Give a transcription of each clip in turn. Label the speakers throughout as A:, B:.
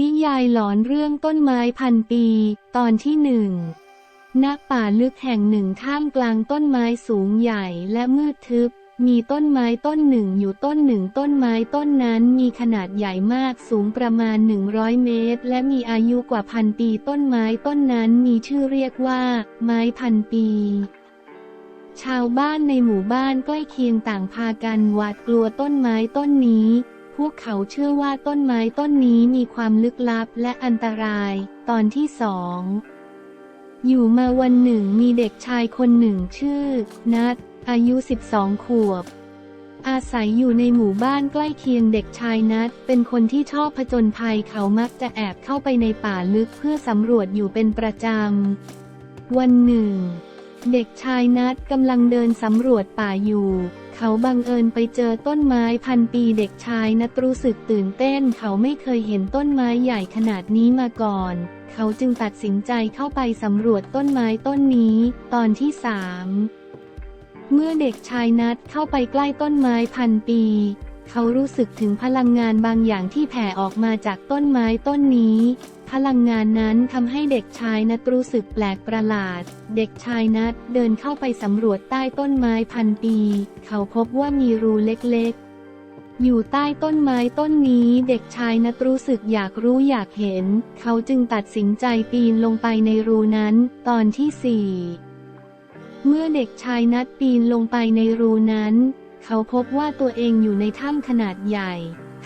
A: นิยายหลอนเรื่องต้นไม้พันปี ตอนที่หนึ่งณป่าลึกแห่งหนึ่งท่ามกลางต้นไม้สูงใหญ่และมืดทึบ มีต้นไม้ต้นหนึ่งอยู่ต้นหนึ่งต้นไม้ต้นนั้นมีขนาดใหญ่มากสูงประมาณ 100 เมตร และมีอายุกว่าพันปีต้นไม้ต้นนั้นมีชื่อเรียกว่า ไม้พันปีชาวบ้านในหมู่บ้านใกล้เคียงต่างพากันหวาดกลัวต้นไม้ต้นนี้ พวกเขาเชื่อว่าต้นไม้ต้นนี้มีความลึกลับและอันตราย ตอนที่สอง อยู่มาวันหนึ่งมีเด็กชายคนหนึ่งชื่อ นัทอายุ 12 ขวบ อาศัยอยู่ในหมู่บ้านใกล้เคียงเด็กชายนัทเป็นคนที่ชอบผจญภัยเขามักจะแอบเข้าไปในป่าลึกเพื่อสำรวจอยู่เป็นประจำ วันหนึ่ง เด็กชายนัทกำลังเดินสำรวจป่าอยู่ เขาบังเอิญไปเจอต้นไม้พันปีเด็กชายนัทรู้สึกตื่นเต้น เขาไม่เคยเห็นต้นไม้ใหญ่ขนาดนี้มาก่อน เขาจึงตัดสินใจเข้าไปสำรวจต้นไม้ต้นนี้ ตอนที่สามเมื่อเด็กชายนัทเข้าไปใกล้ต้นไม้พันปี เขารู้สึกถึงพลังงานบางอย่างที่แผ่ออกมาจากต้นไม้ต้นนี้ พลังงานนั้นทำให้เด็กชายนัทรู้สึกแปลกประหลาด เด็กชายนัทเดินเข้าไปสำรวจใต้ต้นไม้พันปี เขาพบว่ามีรูเล็กๆ อยู่ใต้ต้นไม้ต้นนี้เด็กชายนัทรู้สึกอยากรู้อยากเห็น เขาจึงตัดสินใจปีนลงไปในรูนั้น ตอนที่สี่เมื่อเด็กชายนัดปีนลงไปในรูนั้น เขาพบว่าตัวเองอยู่ในถ้ำขนาดใหญ่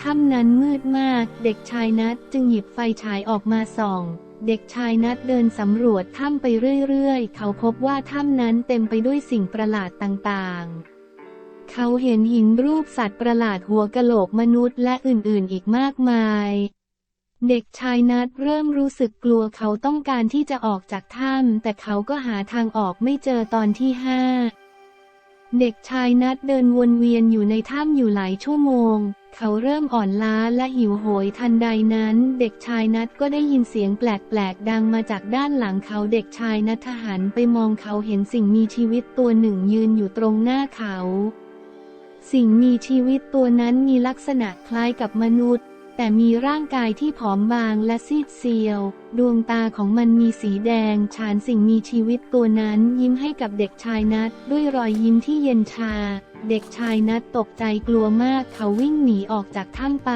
A: ถ้ำนั้นมืดมาก เด็กชายนัดจึงหยิบไฟฉายออกมาส่อง เด็กชายนัดเดินสำรวจถ้ำไปเรื่อยๆ เขาพบว่าถ้ำนั้นเต็มไปด้วยสิ่งประหลาดต่างๆเขาเห็นหินรูปสัตว์ประหลาดหัวกะโหลกมนุษย์และอื่นๆอีกมากมาย เด็กชายนัดเริ่มรู้สึกกลัวเขาต้องการที่จะออกจากถ้ำแต่เขาก็หาทางออกไม่เจอตอนที่ห้า เด็กชายนัดเดินวนเวียนอยู่ในถ้ำอยู่หลายชั่วโมง เขาเริ่มอ่อนล้าและหิวโหยทันใดนั้น เด็กชายนัดก็ได้ยินเสียงแปลกๆ ดังมาจากด้านหลังเขาเด็กชายนัทหารไปมองเขาเห็นสิ่งมีชีวิตตัวหนึ่งยืนอยู่ตรงหน้าเขา สิ่งมีชีวิตตัวนั้นมีลักษณะคล้ายกับมนุษย์ แต่มีร่างกายที่ผอมบางและซีดเซียว ดวงตาของมันมีสีแดง ฉานสิ่งมีชีวิตตัวนั้นยิ้มให้กับเด็กชายนัด ด้วยรอยยิ้มที่เย็นชา เด็กชายนัดตกใจกลัวมากเขาวิ่งหนีออกจากถ้ำไป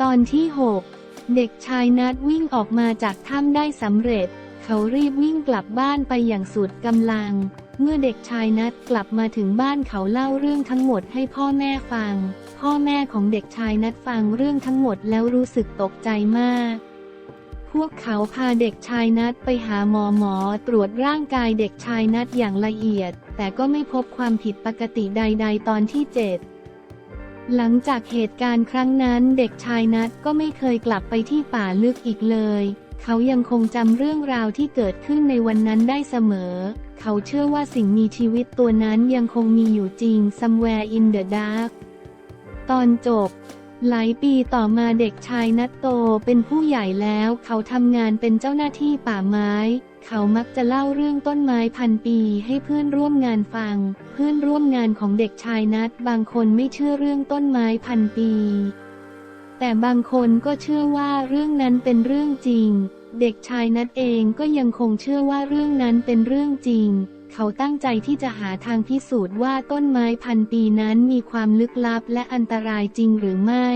A: ตอนที่ 6 เด็กชายนัดวิ่งออกมาจากถ้ำได้สำเร็จ เขารีบวิ่งกลับบ้านไปอย่างสุดกำลัง เมื่อเด็กชายนัดกลับมาถึงบ้านเขาเล่าเรื่องทั้งหมดให้พ่อแม่ฟัง พ่อแม่ของเด็กชายนัดฟังเรื่องทั้งหมดแล้วรู้สึกตกใจมาก พวกเขาพาเด็กชายนัดไปหาหมอหมอตรวจร่างกายเด็กชายนัดอย่างละเอียด แต่ก็ไม่พบความผิดปกติใด ๆ ตอนที่เจ็ดหลังจากเหตุการณ์ครั้งนั้นเด็กชายนัดก็ไม่เคยกลับไปที่ป่าลึกอีกเลย เขายังคงจำเรื่องราวที่เกิดขึ้นในวันนั้นได้เสมอ เขาเชื่อว่าสิ่งมีชีวิตตัวนั้นยังคงมีอยู่จริง somewhere in the dark ตอนจบ หลายปีต่อมาเด็กชายนัตโตเป็นผู้ใหญ่แล้ว เขาทำงานเป็นเจ้าหน้าที่ป่าไม้ เขามักจะเล่าเรื่องต้นไม้พันปีให้เพื่อนร่วมงานฟัง เพื่อนร่วมงานของเด็กชายนัทบางคนไม่เชื่อเรื่องต้นไม้พันปี แต่บางคนก็เชื่อว่าเรื่องนั้นเป็นเรื่องจริง เด็กชายนัทเองก็ยังคงเชื่อว่าเรื่องนั้นเป็นเรื่องจริง เขาตั้งใจที่จะหาทางพิสูจน์ว่าต้นไม้พันปีนั้นมีความลึกลับและอันตรายจริงหรือไม่